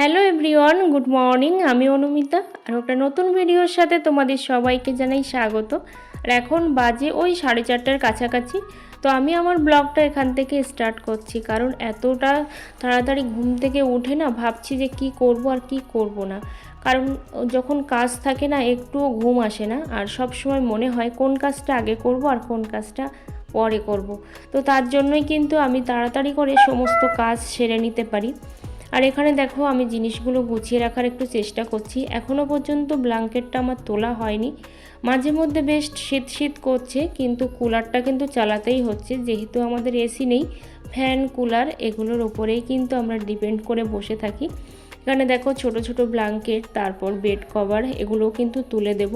Hello everyone, good morning. আমি অনুমিতা। আর একটা নতুন ভিডিওর সাথে তোমাদের সবাইকে জানাই স্বাগত। আর এখন বাজে ওই সাড়ে চারটার কাছাকাছি। তো আমি আমার ব্লগটা এখান থেকে স্টার্ট করছি। কারণ এতটা তাড়াতাড়ি ঘুম থেকে উঠে না, ভাবছি যে কি করব আর কি করব না। কারণ যখন কাজ থাকে না, একটুও ঘুম আসে না। আর সব সময় মনে হয় কোন কাজটা আগে করব আর কোন কাজটা পরে করব। তো তার জন্যই কিন্তু আমি তাড়াতাড়ি করে সমস্ত কাজ সেরে নিতে পারি। আর এখানে দেখো আমি জিনিসগুলো গুছিয়ে রাখার একটু চেষ্টা করছি। এখনও পর্যন্ত ব্ল্যাঙ্কেটটা আমার তোলা হয়নি। মাঝে মধ্যে বেশ শীত শীত করছে, কিন্তু কুলারটা কিন্তু চালাতেই হচ্ছে। যেহেতু আমাদের এসি নেই, ফ্যান, কুলার এগুলোর ওপরেই কিন্তু আমরা ডিপেন্ড করে বসে থাকি। এখানে দেখো ছোট ছোট ব্ল্যাঙ্কেট, তারপর বেড কভার এগুলো কিন্তু তুলে দেব।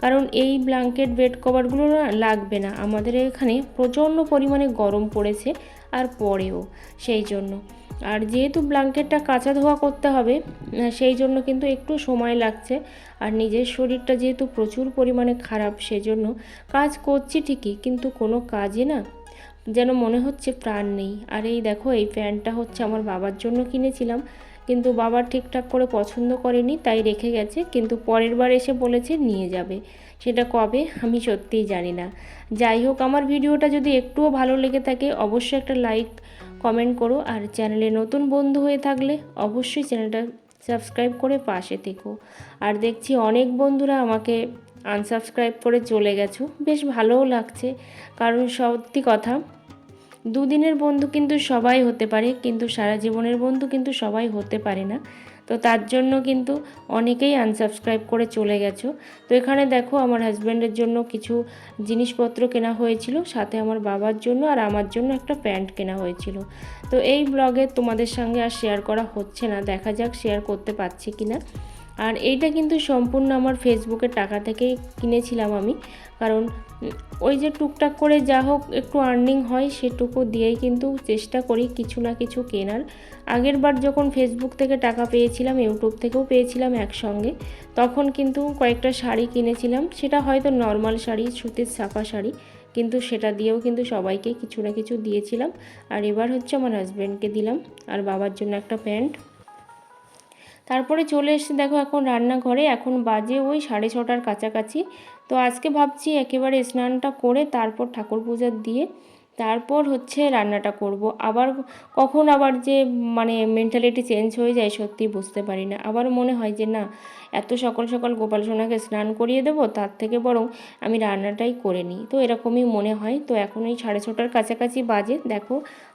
কারণ এই ব্ল্যাঙ্কেট, বেড কভারগুলো লাগবে না। আমাদের এখানে প্রচণ্ড পরিমাণে গরম পড়েছে আর পরেও সেই জন্য। আর যেহেতু ব্ল্যাঙ্কেটটা কাঁচা ধোয়া করতে হবে সেই জন্য কিন্তু একটু সময় লাগছে। আর নিজের শরীরটা যেহেতু প্রচুর পরিমাণে খারাপ, সেজন্য কাজ করছি ঠিকই, কিন্তু কোনো কাজে না যেন মনে হচ্ছে প্রাণ নেই। আর এই দেখো, এই ফ্যানটা হচ্ছে আমার বাবার জন্য কিনেছিলাম, কিন্তু বাবা ঠিকঠাক করে পছন্দ করেনি, তাই রেখে গেছে, কিন্তু পরের বার এসে বলেছে নিয়ে যাবে। সেটা কবে আমি সত্যিই জানি না। যাই হোক, আমার ভিডিওটা যদি একটুও ভালো লেগে থাকে, অবশ্যই একটা লাইক কমেন্ট করো আর চ্যানেলে নতুন বন্ধু হয়ে থাকলে অবশ্যই চ্যানেলটা সাবস্ক্রাইব করে পাশে থেকো। আর দেখছি অনেক বন্ধুরা আমাকে আনসাবস্ক্রাইব করে চলে গেছো। বেশ ভালোও লাগছে, কারণ সত্যি কথা, দুদিনের বন্ধু কিন্তু সবাই হতে পারে, কিন্তু সারা জীবনের বন্ধু কিন্তু সবাই হতে পারে না। তো তার জন্য কিন্তু অনেকেই আনসাবস্ক্রাইব করে চলে গেছো। তো এখানে দেখো আমার হাজব্যান্ডের জন্য কিছু জিনিসপত্র কেনা হয়েছিল, সাথে আমার বাবার জন্য আর আমার জন্য একটা প্যান্ট কেনা হয়েছিল। তো এই ব্লগে তোমাদের সঙ্গে আর শেয়ার করা হচ্ছে না, দেখা যাক শেয়ার করতে পারছি কি না আর এইটা কিন্তু সম্পূর্ণ আমার ফেসবুকের টাকা থেকেই কিনেছিলাম আমি। কারণ ওই যে টুকটাক করে যা হোক একটু আর্নিং হয়, সেটুকু দিয়েই কিন্তু চেষ্টা করি কিছু না কিছু কেনার। আগের বার যখন ফেসবুক থেকে টাকা পেয়েছিলাম, ইউটিউব থেকেও পেয়েছিলাম একসঙ্গে, তখন কিন্তু কয়েকটা শাড়ি কিনেছিলাম। সেটা হয়তো নর্মাল শাড়ি, সুতির ছাপা শাড়ি, কিন্তু সেটা দিয়েও কিন্তু সবাইকে কিছু না কিছু দিয়েছিলাম। আর এবার হচ্ছে আমার হাজব্যান্ডকে দিলাম। আর বাবার জন্য একটা প্যান্ট। তারপরে চলে এসে দেখো এখন রান্নাঘরে, এখন বাজে ওই সাড়ে ছটার কাছাকাছি। তো আজকে ভাবছি একেবারে স্নানটা করে তারপর ঠাকুর পূজা দিয়ে তারপর হচ্ছে রান্নাটা করব। আবার কখন আবার যে মানে মেন্টালিটি চেঞ্জ হয়ে যায় সত্যি বুঝতে পারি না। আবার মনে হয় যে না, এত সকাল সকাল গোপাল সোনাকে স্নান করিয়ে দেবো, তার থেকে বরং আমি রান্নাটাই করে নিই। তো এরকমই মনে হয়। তো এখন এই সাড়ে ছটার কাছাকাছি বাজে। দেখো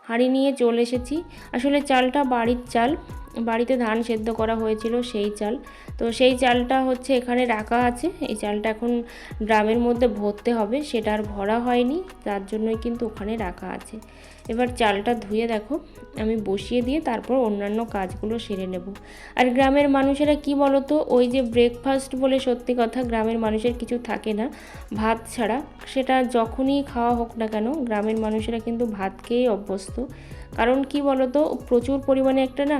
হাঁড়ি নিয়ে চলে এসেছি। আসলে চালটা বাড়ির চাল। বাড়িতে ধান সেদ্ধ করা হয়েছিল সেই চাল। তো সেই চালটা হচ্ছে এখানে রাখা আছে। এই চালটা এখন ড্রামের মধ্যে ভরতে হবে। সেটা আর ভরা হয়নি। তার জন্যই কিন্তু ওখানে রাখা আছে। এবার চালটা ধুয়ে দেখো। আমি বসিয়ে দিয়ে তারপর অন্যান্য কাজগুলো সেরে নেব। আর গ্রামের মানুষেরা কি বলতো? ওই যে ব্রেকফাস্ট বলে সত্যি কথা গ্রামের মানুষের কিছু থাকে না। ভাত ছাড়া। সেটা যখনই খাওয়া হোক না কেন, গ্রামের মানুষেরা কিন্তু ভাত খেয়েই অভ্যস্ত। কারণ কি বলতো, প্রচুর পরিমাণে একটা না,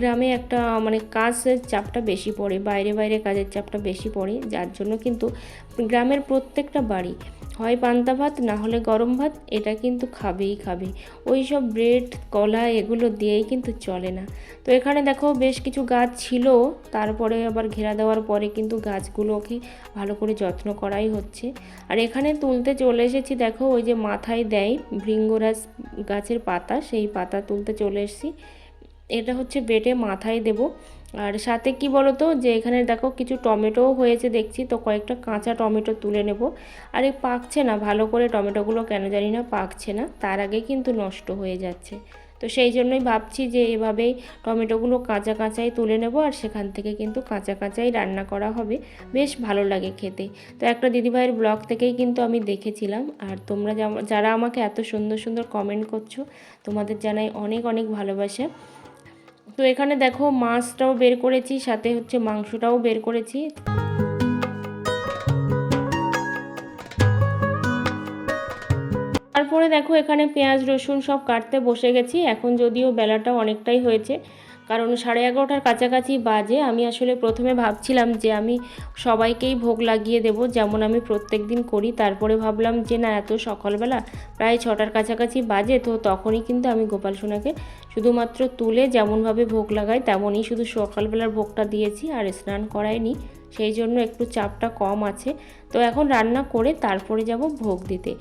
গ্রামে একটা মানে কাজের চাপটা বেশি পড়ে, বাইরে বাইরে কাজের চাপটা বেশি পড়ে, যার জন্য কিন্তু গ্রামের প্রত্যেকটা বাড়ি হয় পান্তা ভাত, না হলে গরম ভাত, এটা কিন্তু খাবেই খাবে। ওই সব ব্রেড, কলা এগুলো দিয়েই কিন্তু চলে না। তো এখানে দেখো বেশ কিছু গাছ ছিল, তারপরে আবার ঘেরা দেওয়ার পরে কিন্তু গাছগুলোকে ভালো করে যত্ন করাই হচ্ছে। আর এখানে তুলতে চলে এসেছি, দেখো ওই যে মাথায় দেয় ভৃঙ্গরাজ গাছের পাতা, সেই পাতা তুলতে চলে এসেছি। এটা হচ্ছে বেটে মাথায় দেব। আর সাথে কি বলো তো যে এখানে দেখো কিছু টমেটোও হয়েছে দেখছি, তো কয়েকটা কাঁচা টমেটো তুলে নেব। আর এই পাকছে না, ভালো করে টমেটোগুলো কেন জানি না পাকছে না, তার আগে কিন্তু নষ্ট হয়ে যাচ্ছে। তো সেই জন্যই ভাবছি যে এভাবেই টমেটোগুলো কাঁচা কাঁচাই তুলে নেব, আর সেখান থেকে কিন্তু কাঁচা কাঁচাই রান্না করা হবে। বেশ ভালো লাগে খেতে। তো একটা দিদিভাইয়ের ব্লগ থেকেই কিন্তু আমি দেখেছিলাম, আর তোমরা যারা আমাকে এত সুন্দর সুন্দর কমেন্ট করছ, তোমাদের জানাই অনেক অনেক ভালোবাসা। তো এখানে দেখো মাছটাও বের করেছি, সাথে হচ্ছে মাংসটাও বের করেছি। তারপরে দেখো এখানে পেঁয়াজ, রসুন সব কাটতে বসে গেছি, এখন যদিও বেলাটা অনেকটাই হয়েছে কারণ সাড়ে এগারোটার কাছাকাছি বাজে। আমি আসলে প্রথমে ভাবছিলাম যে আমি সবাইকেই ভোগ লাগিয়ে দেব, যেমন আমি প্রত্যেক দিন করি। তারপরে ভাবলাম যে না, এত সকালবেলা প্রায় ছটার কাছাকাছি বাজে, তো তখনই কিন্তু আমি গোপাল সোনাকে শুধুমাত্র তুলে যেমনভাবে ভোগ লাগাই, তেমনই শুধু সকালবেলার ভোগটা দিয়েছি আর স্নান করাইনি। সেই জন্য একটু চাপটা কম আছে। তো এখন রান্না করে তারপরে যাব ভোগ দিতে।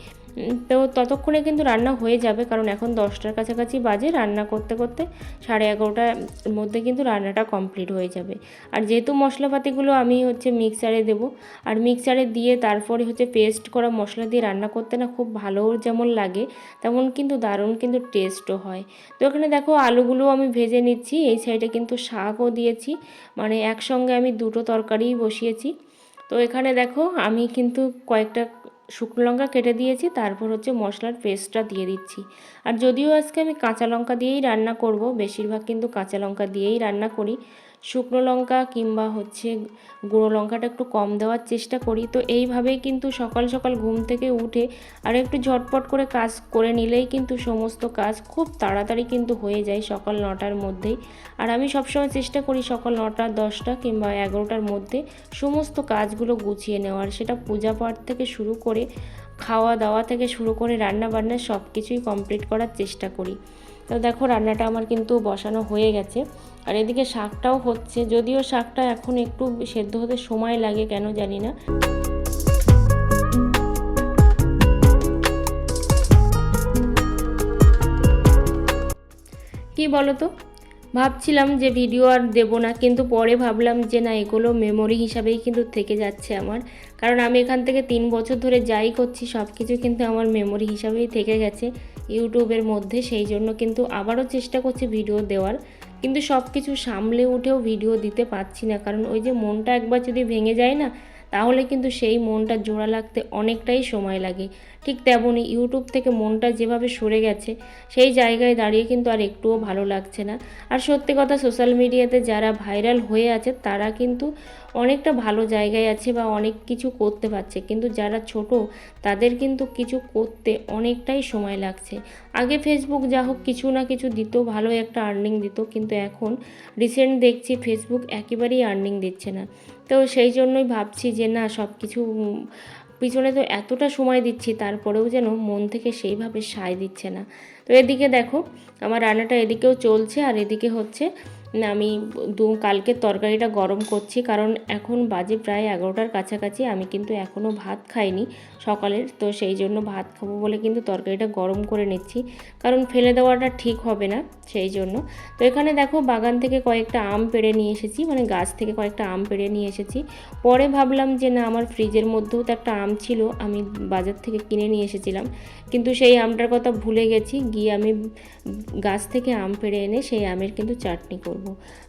তো ততক্ষণে কিন্তু রান্না হয়ে যাবে, কারণ এখন দশটার কাছাকাছি বাজে রান্না করতে করতে সাড়ে এগারোটার মধ্যে কিন্তু রান্নাটা কমপ্লিট হয়ে যাবে। আর যেহেতু মশলাপাতিগুলো আমি হচ্ছে মিক্সারে দেবো, আর মিক্সারে দিয়ে তারপরে হচ্ছে পেস্ট করা মশলা দিয়ে রান্না করতে না খুব ভালো যেমন লাগে, তেমন কিন্তু দারুণ কিন্তু টেস্টও হয়। তো এখানে দেখো আলুগুলো আমি ভেজে নিচ্ছি, এই সাইডে কিন্তু শাকও দিয়েছি মানে একসঙ্গে আমি দুটো তরকারিই বসিয়েছি। তো এখানে দেখো আমি কিন্তু কয়েকটা শুকনো লঙ্কা কেটে দিয়েছি, তারপর হচ্ছে মশলার পেস্টটা দিয়ে দিচ্ছি। আর যদিও আজকে আমি কাঁচা লঙ্কা দিয়েই রান্না করব, বেশিরভাগ কিন্তু কাঁচা লঙ্কা দিয়েই রান্না করি শুকনো লঙ্কা কিংবা হচ্ছে গুঁড়ো লঙ্কাটা একটু কম দেওয়ার চেষ্টা করি। তো এইভাবেই কিন্তু সকাল সকাল ঘুম থেকে উঠে আর একটু ঝটপট করে কাজ করে নিলেই কিন্তু সমস্ত কাজ খুব তাড়াতাড়ি কিন্তু হয়ে যায় সকাল নটার মধ্যেই। আর আমি সবসময় চেষ্টা করি সকাল নটা, দশটা কিংবা এগারোটার মধ্যে সমস্ত কাজগুলো গুছিয়ে নেওয়ার। সেটা পূজা পাঠ থেকে শুরু করে খাওয়া দাওয়া থেকে শুরু করে রান্না বান্না সব কিছুই কমপ্লিট করার চেষ্টা করি। তো দেখো রান্নাটা আমার কিন্তু বসানো হয়ে গেছে। আর এদিকে শাকটাও হচ্ছে, যদিও শাকটা এখন একটু সেদ্ধ হতে সময় লাগে, কেন জানি না। কি বলো তো ভাবছিলাম যে ভিডিও আর দেবো না, কিন্তু পরে ভাবলাম যে না, এগুলো মেমোরি হিসাবেই কিন্তু থেকে যাচ্ছে আমার। কারণ আমি এখান থেকে তিন বছর ধরে যাই করছি সব কিছু কিন্তু আমার মেমোরি হিসাবেই থেকে গেছে। ইউটিউবের মধ্যে, সেই জন্য কিন্তু আবারও চেষ্টা করছি ভিডিও দেওয়ার। কিন্তু সব কিছু সামলে উঠেও ভিডিও দিতে পারছি না। কারণ ওই যে মনটা একবার যদি ভেঙে যায় না তাহলে কিন্তু সেই মনটা জোড়া লাগতে অনেকটাই সময় লাগে। ঠিক তেমনই ইউটিউব থেকে মনটা যেভাবে সরে গেছে, সেই জায়গায় দাঁড়িয়ে কিন্তু আর একটুও ভালো লাগছে না। আর সত্যি কথা সোশ্যাল মিডিয়াতে যারা ভাইরাল হয়ে আছে, তারা কিন্তু অনেকটা ভালো জায়গায় আছে বা অনেক কিছু করতে পারছে। কিন্তু যারা ছোট, তাদের কিন্তু কিছু করতে অনেকটাই সময় লাগছে। আগে ফেসবুক যা হোক কিছু না কিছু দিত ভালো একটা আর্নিং দিত। কিন্তু এখন রিসেন্ট দেখছি ফেসবুক একেবারেই আর্নিং দিচ্ছে না। তো সেই জন্যই ভাবছি যে না সব কিছু পিছনে তো এতটা সময় দিচ্ছি, তারপরেও যেন মন থেকে সেইভাবে সায় দিচ্ছে না। তো এদিকে দেখো, আমার রান্নাটা এদিকেও চলছে আর এদিকে হচ্ছে না, আমি দু কালকের তরকারিটা গরম করছি কারণ এখন বাজে প্রায় এগারোটার কাছাকাছি আমি কিন্তু এখনও ভাত খাইনি সকালের তো সেই জন্য ভাত খাব বলে কিন্তু তরকারিটা গরম করে নিচ্ছি কারণ ফেলে দেওয়াটা ঠিক হবে না সেই জন্য তো এখানে দেখো বাগান থেকে কয়েকটা আম পেড়ে নিয়ে এসেছি মানে গাছ থেকে কয়েকটা আম পেড়ে নিয়ে এসেছি পরে ভাবলাম যে না আমার ফ্রিজের মধ্যেও তো একটা আম ছিল আমি বাজার থেকে কিনে নিয়ে এসেছিলাম কিন্তু সেই আমটার কথা ভুলে গেছি গিয়ে আমি গাছ থেকে আম পেড়ে এনে সেই আমের কিন্তু চাটনি করব।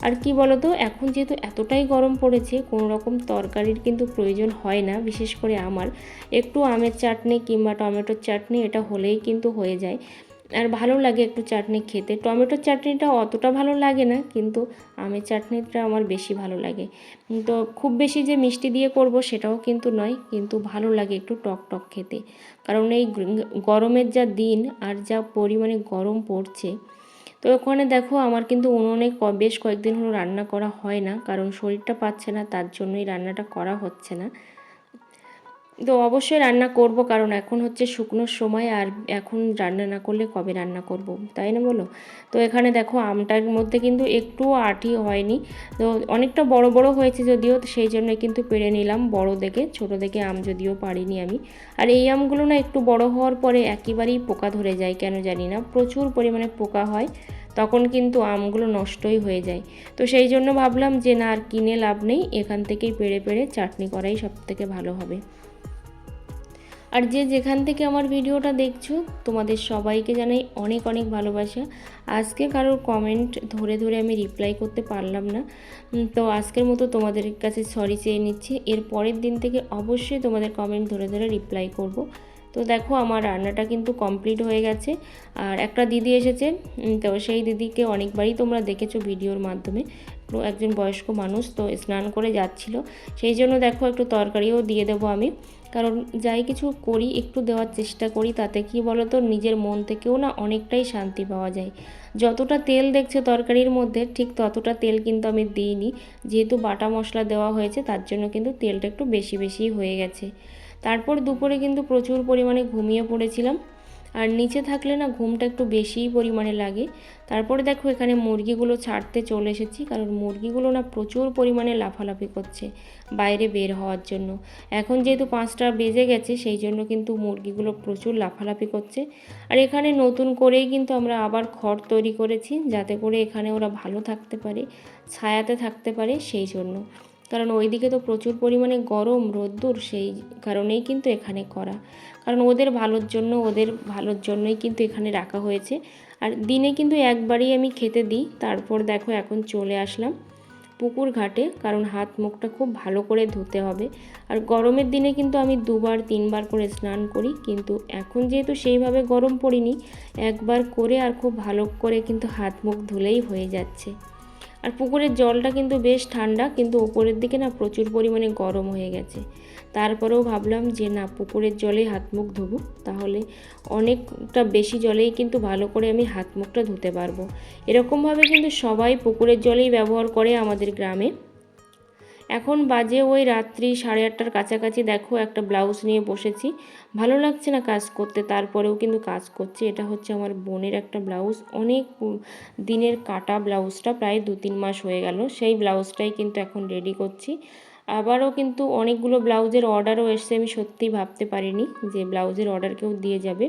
আর কি বলতো, এখন যেহেতু এতটাই গরম পড়েছে, কোনো রকম তরকারির কিন্তু প্রয়োজন হয় না, বিশেষ করে আমার। একটু আমের চাটনি কিংবা টমেটোর চাটনি এটা হলেই কিন্তু হয়ে যায়। আর ভালো লাগে একটু চাটনি খেতে। টমেটোর চাটনিটা অতটা ভালো লাগে না, কিন্তু আমের চাটনিটা আমার বেশি ভালো লাগে। তো খুব বেশি যে মিষ্টি দিয়ে করব সেটাও কিন্তু নয়, কিন্তু ভালো লাগে একটু টক টক খেতে। কারণ এই গরমের যা দিন আর যা পরিমাণে গরম পড়ছে তো ওখানে দেখো আমার কিন্তু উনুনে বেশ কয়েকদিন হলো রান্না করা হয় না, কারণ শরীরটা পাচ্ছে না, তার জন্যই রান্নাটা করা হচ্ছে না। তো অবশ্যই রান্না করব, কারণ এখন হচ্ছে শুকনোর সময় আর এখন রান্না না করলে কবে রান্না করব, তাই না বলো? তো এখানে দেখো আমটার মধ্যে কিন্তু একটু আঠি হয়নি, তো অনেকটা বড় বড় হয়েছে যদিও, তো সেই জন্য কিন্তু পেরে নিলাম বড় দেখে, ছোট দেখে আম যদিও পারিনি আমি। আর এই আমগুলো না একটু বড় হওয়ার পরে একেবারেই পোকা ধরে যায়, কেন জানি না, প্রচুর পরিমাণে পোকা হয়, তখন কিন্তু আমগুলো নষ্টই হয়ে যায়। তো সেই জন্য ভাবলাম যে না আর কিনে লাভ নেই, এখান থেকেই পেড়ে পেড়ে চাটনি করাই সব থেকে ভালো হবে। আর যে যেখান থেকে আমার ভিডিওটা দেখছ, তোমাদের সবাইকে জানাই অনেক অনেক ভালোবাসা। আজকে কারোর কমেন্ট ধরে ধরে আমি রিপ্লাই করতে পারলাম না। তো আজকের মতো তোমাদের কাছে সরি চেয়ে নিচ্ছি। এর পরের দিন থেকে অবশ্যই তোমাদের কমেন্ট ধরে ধরে রিপ্লাই করব। তো দেখো আমার রান্নাটা কিন্তু কমপ্লিট হয়ে গেছে। আর একটা দিদি এসেছে। তো সেই দিদিকে অনেকবারই তোমরা দেখেছ ভিডিওর মাধ্যমে। একজন বয়স্ক মানুষ তো স্নান করে যাচ্ছিল। সেই জন্য দেখো একটু তরকারিও দিয়ে দেবো আমি। কারণ যাই কিছু করি, একটু দেওয়ার চেষ্টা করি, তাতে কি বলো তো নিজের মন থেকেও না অনেকটাই শান্তি পাওয়া যায়। যতটা তেল দেখছে তরকারির মধ্যে, ঠিক ততটা তেল কিন্তু আমি দিইনি। যেহেতু বাটা মশলা দেওয়া হয়েছে, তার জন্য কিন্তু তেলটা একটু বেশি বেশি হয়ে গেছে। তারপর দুপুরে কিন্তু প্রচুর পরিমাণে ঘুমিয়ে পড়েছিলাম। আর নিচে থাকলে না ঘুমটা একটু বেশিই পরিমাণে লাগে। তারপরে দেখো এখানে মুরগিগুলো ছাড়তে চলে এসেছি, কারণ মুরগিগুলো না প্রচুর পরিমাণে লাফালাফি করছে বাইরে বের হওয়ার জন্য। এখন যেহেতু পাঁচটা বেজে গেছে, সেই জন্য কিন্তু মুরগিগুলো প্রচুর লাফালাফি করছে। আর এখানে নতুন করেই কিন্তু আমরা আবার খড় তৈরি করেছি, যাতে করে এখানে ওরা ভালো থাকতে পারে, ছায়াতে থাকতে পারে, সেই জন্য। কারণ ওইদিকে তো প্রচুর পরিমাণে গরম, রোদ্দুর, সেই কারণেই কিন্তু এখানে করা। কারণ ওদের ভালোর জন্য, ওদের ভালোর জন্যই কিন্তু এখানে রাখা হয়েছে। আর দিনে কিন্তু একবারই আমি খেতে দিই। তারপর দেখো এখন চলে আসলাম পুকুর ঘাটে, কারণ হাত মুখটা খুব ভালো করে ধুতে হবে। আর গরমের দিনে কিন্তু আমি দুবার, তিনবার করে স্নান করি। কিন্তু এখন যেহেতু সেইভাবে গরম পড়িনি, একবার করে আর খুব ভালো করে কিন্তু হাত মুখ ধুলেই হয়ে যাচ্ছে। আর পুকুরের জলটা কিন্তু বেশ ঠান্ডা, কিন্তু ওপরের দিকে না প্রচুর পরিমাণে গরম হয়ে গেছে। তারপরেও ভাবলাম যে না, পুকুরের জলে হাত মুখ ধোবো, তাহলে অনেকটা বেশি জলেই কিন্তু ভালো করে আমি হাত মুখটা ধুতে পারব। এরকমভাবে কিন্তু সবাই পুকুরের জলেই ব্যবহার করে আমাদের গ্রামে। এখন বাজে ওই রাত্রি সাড়ে আটটার কাছাকাছি দেখো একটা ব্লাউজ নিয়ে বসেছি। ভালো লাগছে না কাজ করতে, তারপরেও কিন্তু কাজ করছি। এটা হচ্ছে আমার বোনের একটা ব্লাউজ। অনেক দিনের কাটা ব্লাউজটা প্রায় দু তিন মাস হয়ে গেল। সেই ব্লাউজটাই কিন্তু এখন রেডি করছি। আবারও কিন্তু অনেকগুলো ব্লাউজের অর্ডারও এসছে। আমি সত্যিই ভাবতে পারিনি যে ব্লাউজের অর্ডার কেউ দিয়ে যাবে।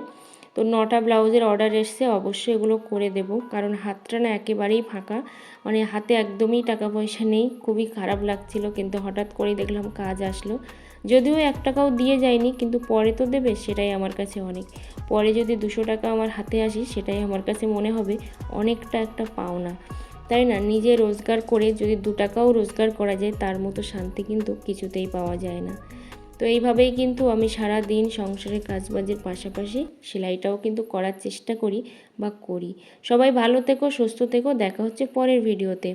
তো নটা ব্লাউজের অর্ডার এসছে, অবশ্যই এগুলো করে দেব। কারণ হাতটা না একেবারেই ফাঁকা। মানে হাতে একদমই টাকা পয়সা নেই। খুবই খারাপ লাগছিল, কিন্তু হঠাৎ করেই দেখলাম কাজ আসলো। যদিও এক টাকাও দিয়ে যায়নি, কিন্তু পরে তো দেবে, সেটাই আমার কাছে অনেক। পরে যদি দুশো টাকা আমার হাতে আসি, সেটাই আমার কাছে মনে হবে অনেকটা একটা পাওনা। তাই না? নিজে রোজগার করে যদি দু টাকাও রোজগার করা যায়, তার মতো শান্তি কিন্তু কিছুতেই পাওয়া যায় না। তো এইভাবেই কিন্তু আমি সারা দিন সংসারের কাজবাজের পাশাপাশি সেলাইটাও কিন্তু করার চেষ্টা করি বা করি। সবাই ভালো থেকো, সুস্থ থেকো, দেখা হচ্ছে পরের ভিডিওতে